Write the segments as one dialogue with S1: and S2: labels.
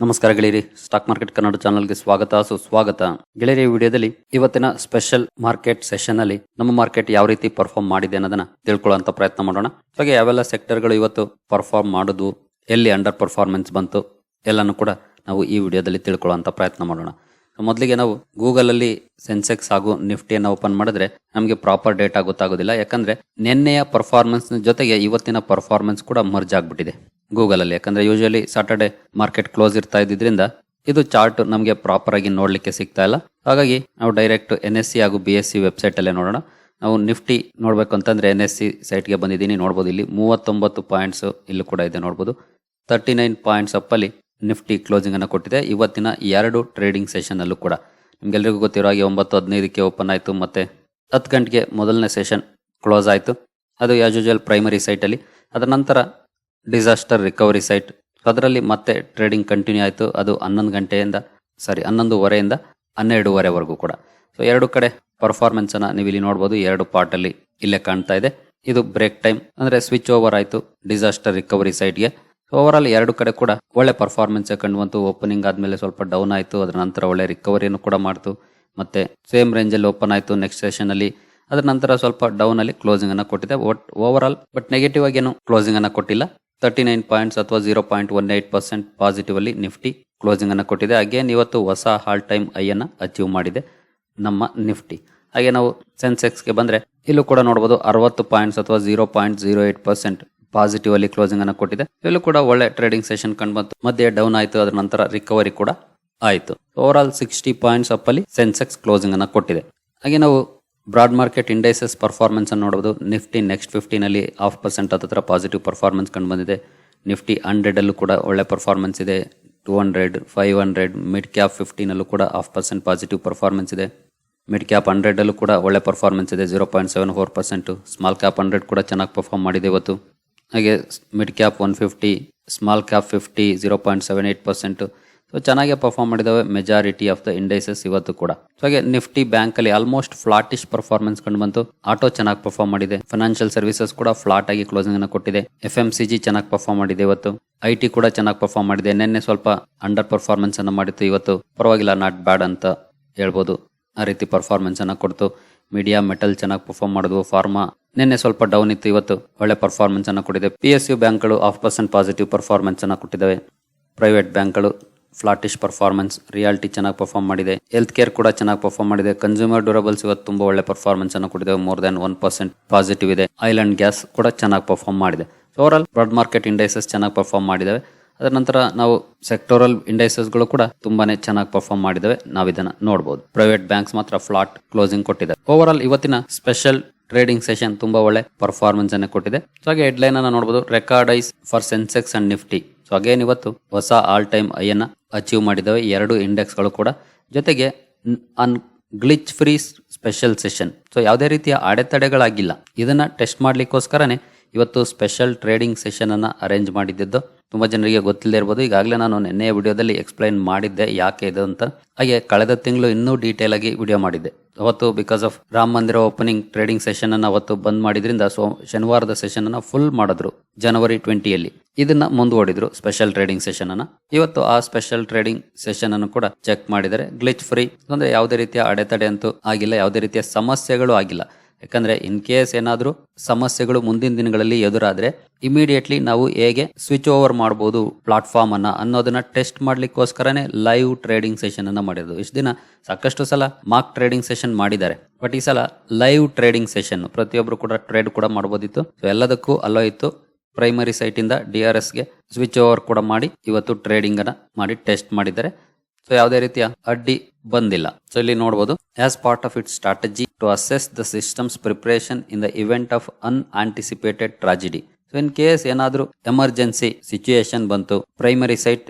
S1: ನಮಸ್ಕಾರ ಗೆಳೆಯರಿ stock market Kannada ಚಾನಲ್ಗೆ ಸ್ವಾಗತ, ಸುಸ್ವಾಗತ. ಗೆಳೆಯರಿ ವಿಡಿಯೋದಲ್ಲಿ ಇವತ್ತಿನ ಸ್ಪೆಷಲ್ ಮಾರ್ಕೆಟ್ ಸೆಷನ್ ಅಲ್ಲಿ ನಮ್ಮ ಮಾರ್ಕೆಟ್ ಯಾವ ರೀತಿ ಪರ್ಫಾರ್ಮ್ ಮಾಡಿದೆ ಅನ್ನೋದನ್ನ ತಿಳ್ಕೊಳ್ಳುವಂತ ಪ್ರಯತ್ನ ಮಾಡೋಣ. ಹಾಗೆ ಯಾವೆಲ್ಲ ಸೆಕ್ಟರ್ಗಳು ಇವತ್ತು ಪರ್ಫಾರ್ಮ್ ಮಾಡುದು, ಎಲ್ಲಿ ಅಂಡರ್ ಪರ್ಫಾರ್ಮೆನ್ಸ್ ಬಂತು, ಎಲ್ಲಾನು ಕೂಡ ನಾವು ಈ ವಿಡಿಯೋದಲ್ಲಿ ತಿಳ್ಕೊಳ್ಳುವಂತ ಪ್ರಯತ್ನ ಮಾಡೋಣ. ಮೊದಲಿಗೆ ನಾವು ಗೂಗಲ್ ಅಲ್ಲಿ ಸೆನ್ಸೆಕ್ಸ್ ಹಾಗೂ ನಿಫ್ಟಿಯನ್ನು ಓಪನ್ ಮಾಡಿದ್ರೆ ನಮಗೆ ಪ್ರಾಪರ್ ಡೇಟಾ ಗೊತ್ತಾಗೋದಿಲ್ಲ. ಯಾಕಂದ್ರೆ, ನಿನ್ನೆಯ ಪರ್ಫಾರ್ಮೆನ್ಸ್ ಜೊತೆಗೆ ಇವತ್ತಿನ ಪರ್ಫಾರ್ಮೆನ್ಸ್ ಕೂಡ ಮರ್ಜ್ ಆಗ್ಬಿಟ್ಟಿದೆ. ಗೂಗಲ್ ಅಲ್ಲಿ ಯಾಕಂದ್ರೆ ಯೂಶಲಿ ಸಾಟರ್ಡೆ ಮಾರ್ಕೆಟ್ ಕ್ಲೋಸ್ ಇರ್ತಾ ಇದ್ದಿದ್ರಿಂದ ಇದು ಚಾರ್ಟ್ ನಮಗೆ ಪ್ರಾಪರ್ ಆಗಿ ನೋಡಲಿಕ್ಕೆ ಸಿಗ್ತಾ ಇಲ್ಲ. ಹಾಗಾಗಿ ನಾವು ಡೈರೆಕ್ಟ್ ಎನ್ ಎಸ್ ಸಿ ಹಾಗೂ ಬಿ ಎಸ್ ಸಿ ವೆಬ್ಸೈಟ್ ಅಲ್ಲೇ ನೋಡೋಣ. ನಾವು ನಿಫ್ಟಿ ನೋಡಬೇಕು ಅಂತಂದ್ರೆ ಎನ್ ಎಸ್ ಸಿ ಸೈಟ್ಗೆ ಬಂದಿದ್ದೀನಿ, ನೋಡ್ಬೋದು. ಇಲ್ಲಿ ಮೂವತ್ತೊಂಬತ್ತು ಪಾಯಿಂಟ್ಸ್ ಇಲ್ಲೂ ಕೂಡ ಇದೆ, ನೋಡ್ಬೋದು. ತರ್ಟಿ ನೈನ್ ಪಾಯಿಂಟ್ಸ್ ಅಪ್ಪಲ್ಲಿ ನಿಫ್ಟಿ ಕ್ಲೋಸಿಂಗ್ ಅನ್ನು ಕೊಟ್ಟಿದೆ. ಇವತ್ತಿನ ಎರಡು ಟ್ರೇಡಿಂಗ್ ಸೆಷನ್ ಅಲ್ಲೂ ಕೂಡ. ನಿಮ್ಗೆಲ್ರಿಗೂ ಗೊತ್ತಿರೋ ಹಾಗೆ ಒಂಬತ್ತು ಹದಿನೈದಕ್ಕೆ ಓಪನ್ ಆಯಿತು, ಮತ್ತೆ ಹತ್ತು ಗಂಟೆಗೆ ಮೊದಲನೇ ಸೆಷನ್ ಕ್ಲೋಸ್ ಆಯಿತು. ಅದು ಯಾಜ್ ಯೂಶುವಲ್ ಪ್ರೈಮರಿ ಸೈಟಲ್ಲಿ ಅದರ ನಂತರ ಡಿಸಾಸ್ಟರ್ ರಿಕವರಿ ಸೈಟ್. ಅದರಲ್ಲಿ ಮತ್ತೆ ಟ್ರೇಡಿಂಗ್ ಕಂಟಿನ್ಯೂ ಆಯಿತು. ಅದು ಹನ್ನೊಂದು ಗಂಟೆಯಿಂದ, ಸಾರಿ, ಹನ್ನೊಂದುವರೆಯಿಂದ ಹನ್ನೆರಡೂವರೆವರೆಗೂ ಕೂಡ. ಸೊ ಎರಡು ಕಡೆ ಪರ್ಫಾರ್ಮೆನ್ಸನ್ನು ನೀವು ಇಲ್ಲಿ ನೋಡ್ಬೋದು. ಎರಡು ಪಾರ್ಟಲ್ಲಿ ಇಲ್ಲೇ ಕಾಣ್ತಾ ಇದೆ. ಇದು ಬ್ರೇಕ್ ಟೈಮ್ ಅಂದ್ರೆ ಸ್ವಿಚ್ ಓವರ್ ಆಯಿತು ಡಿಸಾಸ್ಟರ್ ರಿಕವರಿ ಸೈಟ್ಗೆ. ಓವರ್ ಆಲ್ ಎರಡು ಕಡೆ ಕೂಡ ಒಳ್ಳೆ ಪರ್ಫಾರ್ಮೆನ್ಸ್ ಕಂಡು ಬಂತು. ಓಪನಿಂಗ್ ಆದಮೇಲೆ ಸ್ವಲ್ಪ ಡೌನ್ ಆಯಿತು. ಅದರ ನಂತರ ಒಳ್ಳೆ ರಿಕವರಿಯನ್ನು ಕೂಡ ಮಾಡ್ತು. ಮತ್ತೆ ಸೇಮ್ ರೇಂಜಲ್ಲಿ ಓಪನ್ ಆಯಿತು ನೆಕ್ಸ್ಟ್ ಸೆಷನ್ ಅಲ್ಲಿ. ಅದರ ನಂತರ ಸ್ವಲ್ಪ ಡೌನ್ ಅಲ್ಲಿ ಕ್ಲೋಸಿಂಗ್ ಅನ್ನ ಕೊಟ್ಟಿದೆ. ಒಟ್ ಓವರ್ ಆಲ್ ಬಟ್ ನೆಗೆಟಿವ್ ಆಗಿ ಏನು ಕ್ಲೋಸಿಂಗ್ ಅನ್ನ ಕೊಟ್ಟಿಲ್ಲ. ತರ್ಟಿ ನೈನ್ ಪಾಯಿಂಟ್ಸ್ ಅಥವಾ zero point one eight percent positive ಅಲ್ಲಿ ನಿಫ್ಟಿ ಕ್ಲೋಸಿಂಗ್ ಅನ್ನು ಕೊಟ್ಟಿದೆ. ಅಗೇನ್ ಇವತ್ತು ಹೊಸ ಹಾಲ್ ಟೈಮ್ ಐ ಅಚೀವ್ ಮಾಡಿದೆ ನಮ್ಮ ನಿಫ್ಟಿ ಹಾಗೆ ನಾವು ಸೆನ್ಸೆಕ್ಸ್ಗೆ ಬಂದ್ರೆ ಇಲ್ಲೂ ಕೂಡ ನೋಡಬಹುದು ಅರವತ್ತು ಪಾಯಿಂಟ್ಸ್ ಅಥವಾ zero point zero eight percent positive ಅಲ್ಲಿ ಕ್ಲೋಸಿಂಗ್ ಅನ್ನು ಕೊಟ್ಟಿದೆ. ಇಲ್ಲೂ ಕೂಡ ಒಳ್ಳೆ ಟ್ರೇಡಿಂಗ್ ಸೆಷನ್ ಕಂಡು ಬಂತು. ಮಧ್ಯೆ ಡೌನ್ ಆಯಿತು, ಅದರ ನಂತರ ರಿಕವರಿ ಕೂಡ ಆಯಿತು. Over all sixty points up ಅಲ್ಲಿ ಸೆನ್ಸೆಕ್ಸ್ ಕ್ಲೋಸಿಂಗ್ ಅನ್ನು ಕೊಟ್ಟಿದೆ. ಹಾಗೆ ನಾವು ಬ್ರಾಡ್ ಮಾರ್ಕೆಟ್ ಇಂಡೈಸಸ್ ಪರ್ಫಾರ್ಮೆನ್ಸ್ ಅನ್ನು ನೋಡಬಹುದು ನಿಫ್ಟಿ ನೆಕ್ಸ್ಟ್ ಫಿಫ್ಟಿನಲ್ಲಿ ಹಾಫ್ ಪರ್ಸೆಂಟ್ ಹತ್ತಿರ ಪಾಸಿಟಿವ್ ಪರ್ಫಾರ್ಮೆನ್ಸ್ ಕಂಡು ಬಂದಿದೆ. ನಿಫ್ಟಿ ಹಂಡ್ರೆಡಲ್ಲೂ ಕೂಡ ಒಳ್ಳೆ ಪರ್ಫಾರ್ಮೆನ್ಸ್ ಇದೆ. Two hundred five hundred mid cap ಫಿಫ್ಟಿನಲ್ಲೂ ಕೂಡ ಹಾಫ್ ಪರ್ಸೆಂಟ್ ಪಾಸಿಟಿವ್ ಪರ್ಫಾರ್ಮೆನ್ಸ್ ಇದೆ. ಮಿಡ್ ಕ್ಯಾಪ್ ಹಂಡ್ರೆಡಲ್ಲೂ ಕೂಡ ಒಳ್ಳೆ ಪರ್ಫಾರ್ಮೆನ್ಸ್ ಇದೆ zero point seven four percent small cap hundred ಕೂಡ ಚೆನ್ನಾಗಿ ಪರ್ಫಾರ್ಮ್ ಮಾಡಿದೆ ಇವತ್ತು. ಹಾಗೆ mid cap one fifty small cap fifty zero point seven eight percent so ಚೆನ್ನಾಗಿ perform ಮಾಡಿದಾವೆ majority of the indices ಇವತ್ತು ಕೂಡ. ಸೊ ಹಾಗೆ ನಿಫ್ಟಿ ಬ್ಯಾಂಕ್ ಅಲ್ಲಿ ಆಲ್ಮೋಸ್ಟ್ ಫ್ಲಾಟಿಶ್ ಪರ್ಫಾರ್ಮೆನ್ಸ್ ಕಂಡು ಬಂತು. ಆಟೋ ಚೆನ್ನಾಗಿ ಪರ್ಫಾರ್ಮ್ ಮಾಡಿದೆ. ಫೈನಾನ್ಷಿಯಲ್ ಸರ್ವಿಸಸ್ ಕೂಡ ಫ್ಲಾಟ್ ಆಗಿ ಕ್ಲೋಸಿಂಗ್ ಅನ್ನು ಕೊಟ್ಟಿದೆ. ಎಫ್ ಎಂ ಸಿ ಜಿ ಚೆನ್ನಾಗಿ ಪರ್ಫಾರ್ಮ್ ಮಾಡಿದೆ ಇವತ್ತು. ಐ ಟಿ ಕೂಡ ಚೆನ್ನಾಗಿ ಪರ್ಫಾರ್ಮ್ ಮಾಡಿದೆ. ನಿನ್ನೆ ಸ್ವಲ್ಪ ಅಂಡರ್ ಪರ್ಫಾರ್ಮೆನ್ಸ್ ಅನ್ನು ಮಾಡಿತ್ತು ಇವತ್ತು. ಪರವಾಗಿಲ್ಲ ನಾಟ್ ಬ್ಯಾಡ್ ಅಂತ ಹೇಳ್ಬೋದು. ಆ ರೀತಿ ಪರ್ಫಾರ್ಮೆನ್ಸ್ ಅನ್ನ ಕೊಡ್ತು. ಮೀಡಿಯಾ ಮೆಟಲ್ ಚೆನ್ನಾಗಿ ಪರ್ಫಾರ್ಮ್ ಮಾಡಿದ್ವು. ಫಾರ್ಮಾ ನಿನ್ನೆ ಸ್ವಲ್ಪ ಡೌನ್ ಇತ್ತು ಇವತ್ತು. ಒಳ್ಳೆ ಪರ್ಫಾರ್ಮೆನ್ಸ್ ಅನ್ನ ಕೊಟ್ಟಿದೆ. ಪಿ ಎಸ್ ಯು ಬ್ಯಾಂಕ್ಗಳು ಹಾಫ್ ಪರ್ಸೆಂಟ್ ಪಾಸಿಟಿವ್ ಪರ್ಫಾರ್ಮೆನ್ಸ್ ಅನ್ನು ಕೊಟ್ಟಿದ್ದಾವೆ. ಪ್ರೈವೇಟ್ ಬ್ಯಾಂಕ್ಗಳು ಫ್ಲಾಟಿಶ್ ಪರ್ಫಾರ್ಮೆನ್ಸ್ ರಿಯಾಲಿಟಿ ಚೆನ್ನಾಗಿ ಪರ್ಫಾರ್ಮ್ ಮಾಡಿದೆ. ಹೆಲ್ತ್ ಕೇರ್ ಕೂಡ ಚೆನ್ನಾಗಿ ಪರ್ಫಾರ್ಮ್ ಮಾಡಿದೆ. ಕನ್ಸ್ಯೂಮರ್ ಡ್ಯೂರಬಲ್ಸ್ ಇವತ್ತು ತುಂಬಾ ಒಳ್ಳೆ ಪರ್ಫಾರ್ಮೆನ್ಸ್ ಅನ್ನು ಕೊಟ್ಟಿದೆ. More than one percent positive ಇದೆ. ಐಲ್ಯಾಂಡ್ ಗ್ಯಾಸ್ ಕೂಡ ಚೆನ್ನಾಗಿ ಪರ್ಫಾರ್ಮ್ ಮಾಡಿದೆ. ಓವರ್ ಬ್ರಾಡ್ ಮಾರ್ಕೆಟ್ ಇಂಡೈಸಸ್ ಚೆನ್ನಾಗಿ ಪರ್ಫಾರ್ಮ್ ಮಾಡಿದಾವೆ. ಅದರ ನಂತರ ನಾವು ಸೆಕ್ಟೋರಲ್ ಇಂಡೈಸಸ್ಗಳು ಕೂಡ ತುಂಬಾನೇ ಚೆನ್ನಾಗಿ ಪರ್ಫಾರ್ಮ್ ಮಾಡಿದವೆ. ನಾವು ಇದನ್ನ ನೋಡಬಹುದು ಪ್ರೈವೇಟ್ ಬ್ಯಾಂಕ್ಸ್ ಮಾತ್ರ ಫ್ಲಾಟ್ ಕ್ಲೋಸಿಂಗ್ ಕೊಟ್ಟಿದೆ. ಓವರ್ ಆಲ್ ಇವತ್ತಿನ ಸ್ಪೆಷಲ್ ಟ್ರೇಡಿಂಗ್ ಸೆಷನ್ ತುಂಬಾ ಒಳ್ಳೆ ಪರ್ಫಾರ್ಮೆನ್ಸ್ ಅನ್ನು ಕೊಟ್ಟಿದೆ. ಹಾಗೆ ಹೆಡ್ಲೈನ್ ಅನ್ನ ನೋಡಬಹುದು record highs for Sensex and Nifty so again ಇವತ್ತು ಹೊಸ ಆಲ್ ಟೈಮ್ ಐಯನ್ನು ಅಚೀವ್ ಮಾಡಿದ್ದಾವೆ ಎರಡು ಇಂಡೆಕ್ಸ್ಗಳು ಕೂಡ. ಜೊತೆಗೆ an glitch free special session so ಯಾವುದೇ ರೀತಿಯ ಅಡೆತಡೆಗಳಾಗಿಲ್ಲ. ಇದನ್ನು ಟೆಸ್ಟ್ ಮಾಡಲಿಕ್ಕೋಸ್ಕರನೇ ಇವತ್ತು ಸ್ಪೆಷಲ್ ಟ್ರೇಡಿಂಗ್ ಸೆಷನನ್ನು ಅರೇಂಜ್ ಮಾಡಿದ್ದು ತುಂಬ ಜನರಿಗೆ ಗೊತ್ತಿಲ್ಲದೆ ಇರ್ಬೋದು. ಈಗಾಗಲೇ ನಾನು ನಿನ್ನೆ ವಿಡಿಯೋದಲ್ಲಿ ಎಕ್ಸ್ಪ್ಲೈನ್ ಮಾಡಿದ್ದೆ ಯಾಕೆ ಇದು ಅಂತ. ಹಾಗೆ ಕಳೆದ ತಿಂಗಳು ಇನ್ನೂ ಡೀಟೇಲ್ ಆಗಿ ವಿಡಿಯೋ ಮಾಡಿದ್ದೆ. ಅವತ್ತು ಬಿಕಾಸ್ ಆಫ್ ರಾಮ ಮಂದಿರ ಓಪನಿಂಗ್ ಟ್ರೇಡಿಂಗ್ ಸೆಷನ್ ಅನ್ನು ಅವತ್ತು ಬಂದ್ ಮಾಡಿದ್ರಿಂದ ಸೊ ಶನಿವಾರದ ಸೆಷನ್ ಅನ್ನು ಫುಲ್ ಮಾಡಿದ್ರು. ಜನವರಿ ಟ್ವೆಂಟಿಯಲ್ಲಿ ಇದನ್ನ ಮುಂದುವರಿದ್ರು ಸ್ಪೆಷಲ್ ಟ್ರೇಡಿಂಗ್ ಸೆಷನ್ ಅನ್ನ. ಇವತ್ತು ಆ ಸ್ಪೆಷಲ್ ಟ್ರೇಡಿಂಗ್ ಸೆಷನ್ ಅನ್ನು ಕೂಡ ಚೆಕ್ ಮಾಡಿದರೆ ಗ್ಲಿಚ್ ಫ್ರೀ ಅಂದ್ರೆ ಯಾವುದೇ ರೀತಿಯ ಅಡೆತಡೆ ಅಂತೂ ಆಗಿಲ್ಲ, ಯಾವುದೇ ರೀತಿಯ ಸಮಸ್ಯೆಗಳು ಆಗಿಲ್ಲ. ಯಾಕಂದ್ರೆ ಇನ್ ಕೇಸ್ ಏನಾದರೂ ಸಮಸ್ಯೆಗಳು ಮುಂದಿನ ದಿನಗಳಲ್ಲಿ ಎದುರಾದ್ರೆ ಇಮಿಡಿಯೇಟ್ಲಿ ನಾವು ಹೇಗೆ ಸ್ವಿಚ್ ಓವರ್ ಮಾಡಬಹುದು ಪ್ಲಾಟ್ಫಾರ್ಮ್ ಅನ್ನ ಅನ್ನೋದನ್ನ ಟೆಸ್ಟ್ ಮಾಡ್ಲಿಕ್ಕೋಸ್ಕರನೇ ಲೈವ್ ಟ್ರೇಡಿಂಗ್ ಸೆಷನ್ ಅನ್ನ ಮಾಡಿದ್ರು ಇಷ್ಟು ದಿನ ಸಾಕಷ್ಟು ಸಲ ಮಾರ್ಕ್ ಟ್ರೇಡಿಂಗ್ ಸೆಷನ್ ಮಾಡಿದ್ದಾರೆ. ಬಟ್ ಈ ಸಲ ಲೈವ್ ಟ್ರೇಡಿಂಗ್ ಸೆಷನ್ ಪ್ರತಿಯೊಬ್ಬರು ಕೂಡ ಟ್ರೇಡ್ ಕೂಡ ಮಾಡಬಹುದಿತ್ತು ಎಲ್ಲದಕ್ಕೂ ಅಲ್ಲೋ ಇತ್ತು ಪ್ರೈಮರಿ ಸೈಟ್ ಇಂದ ಡಿ ಆರ್ ಎಸ್ಗೆ ಸ್ವಿಚ್ ಓವರ್ ಕೂಡ ಮಾಡಿ ಇವತ್ತು ಟ್ರೇಡಿಂಗ್ ಅನ್ನ ಮಾಡಿ ಟೆಸ್ಟ್ ಮಾಡಿದ್ದಾರೆ. ಸೊ ಯಾವುದೇ ರೀತಿಯ ಅಡ್ಡಿ ಬಂದಿಲ್ಲ. ಸೊ ಇಲ್ಲಿ ನೋಡಬಹುದು as part of it strategy to assess the systems preparation in the event of unanticipated tragedy so in case ಏನಾದರೂ ಎಮರ್ಜೆನ್ಸಿ ಸಿಚುಯೇಷನ್ ಬಂತು ಪ್ರೈಮರಿ ಸೈಟ್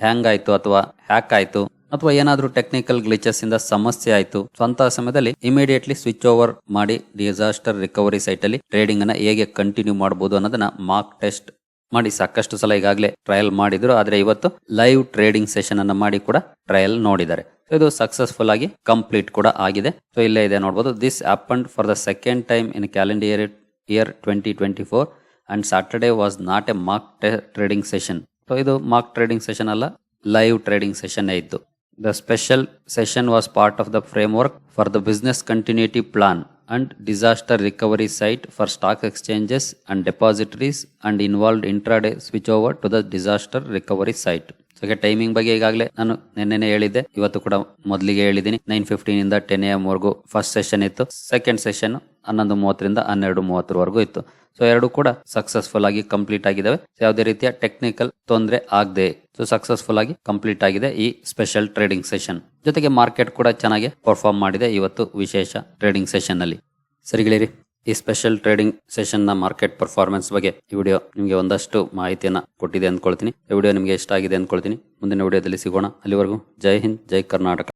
S1: ಹ್ಯಾಂಗ್ ಆಯಿತು ಅಥವಾ ಹ್ಯಾಕ್ ಆಯ್ತು ಅಥವಾ ಏನಾದರೂ ಟೆಕ್ನಿಕಲ್ ಗ್ಲಿಚಸ್ ಇಂದ ಸಮಸ್ಯೆ ಆಯಿತು ಸೊ ಸಮಯದಲ್ಲಿ ಇಮಿಡಿಯೇಟ್ಲಿ ಸ್ವಿಚ್ ಓವರ್ ಮಾಡಿ ಡಿಸಾಸ್ಟರ್ ರಿಕವರಿ ಸೈಟ್ ಅಲ್ಲಿ ಟ್ರೇಡಿಂಗ್ ಅನ್ನ ಹೇಗೆ ಕಂಟಿನ್ಯೂ ಮಾಡಬಹುದು ಅನ್ನೋದನ್ನ ಮಾರ್ಕ್ ಟೆಸ್ಟ್ ಮಾಡಿ. ಸಾಕಷ್ಟು ಸಲ ಈಗಾಗಲೇ ಟ್ರಯಲ್ ಮಾಡಿದ್ರು, ಆದ್ರೆ ಇವತ್ತು ಲೈವ್ ಟ್ರೇಡಿಂಗ್ ಸೆಷನ್ ಅನ್ನ ಮಾಡಿ ಕೂಡ ಟ್ರಯಲ್ ನೋಡಿದ್ದಾರೆ. ಇದು ಸಕ್ಸಸ್ಫುಲ್ ಆಗಿ ಕಂಪ್ಲೀಟ್ ಕೂಡ ಆಗಿದೆ. ಸೊ ಇಲ್ಲೇ ಇದೆ ನೋಡಬಹುದು this happened for the second time in calendar year year twenty twenty four and Saturday was not a mock trading session so ಇದು ಮಾರ್ಕ್ ಟ್ರೇಡಿಂಗ್ ಸೆಷನ್ ಅಲ್ಲ ಲೈವ್ ಟ್ರೇಡಿಂಗ್ ಸೆಷನ್ ಇತ್ತು special session was part of the framework for the business continuity plan and disaster recovery site for stock exchanges and depositories and involved intraday switch over to the disaster recovery site so timing ಬಗ್ಗೆ ಈಗಾಗಲೇ ನಾನು ನಿನ್ನೆನೆ ಹೇಳಿದ್ದೆ. ಇವತ್ತು ಕೂಡ ಮೊದಲಿಗೆ ಹೇಳಿದ್ದೀನಿ. Nine fifteen ಇಂದ ಟೆನ್ ಎಂ ವರೆಗೂ ಫಸ್ಟ್ ಸೆಷನ್ ಇತ್ತು. ಸೆಕೆಂಡ್ ಸೆಷನ್ ಹನ್ನೊಂದು ಮೂವತ್ತರಿಂದ ಹನ್ನೆರಡು ಮೂವತ್ತರವರೆಗೂ ಇತ್ತು. ಸೊ ಎರಡು ಕೂಡ ಸಕ್ಸಸ್ಫುಲ್ ಆಗಿ ಕಂಪ್ಲೀಟ್ ಆಗಿದ್ದಾವೆ ಯಾವುದೇ ರೀತಿಯ ಟೆಕ್ನಿಕಲ್ ತೊಂದರೆ ಆಗದೆ ಸೊ ಸಕ್ಸಸ್ಫುಲ್ ಆಗಿ ಕಂಪ್ಲೀಟ್ ಆಗಿದೆ ಈ ಸ್ಪೆಷಲ್ ಟ್ರೇಡಿಂಗ್ ಸೆಷನ್ ಜೊತೆಗೆ ಮಾರ್ಕೆಟ್ ಕೂಡ ಚೆನ್ನಾಗಿ ಪರ್ಫಾರ್ಮ್ ಮಾಡಿದೆ ಇವತ್ತು ವಿಶೇಷ ಟ್ರೇಡಿಂಗ್ ಸೆಷನ್ ಅಲ್ಲಿ. ಸರಿಗಳಿರಿ ಈ ಸ್ಪೆಷಲ್ ಟ್ರೇಡಿಂಗ್ ಸೆಷನ್ನ ಮಾರ್ಕೆಟ್ ಪರ್ಫಾರ್ಮೆನ್ಸ್ ಬಗ್ಗೆ ಈ ವಿಡಿಯೋ ನಿಮಗೆ ಒಂದಷ್ಟು ಮಾಹಿತಿಯನ್ನ ಕೊಟ್ಟಿದೆ ಅಂದ್ಕೊಳ್ತೀನಿ. ಈ ವಿಡಿಯೋ ನಿಮಗೆ ಇಷ್ಟ ಆಗಿದೆ ಅಂದ್ಕೊಳ್ತೀನಿ. ಮುಂದಿನ ವಿಡಿಯೋದಲ್ಲಿ ಸಿಗೋಣ. ಅಲ್ಲಿವರೆಗೂ ಜೈ ಹಿಂದ್, ಜೈ ಕರ್ನಾಟಕ.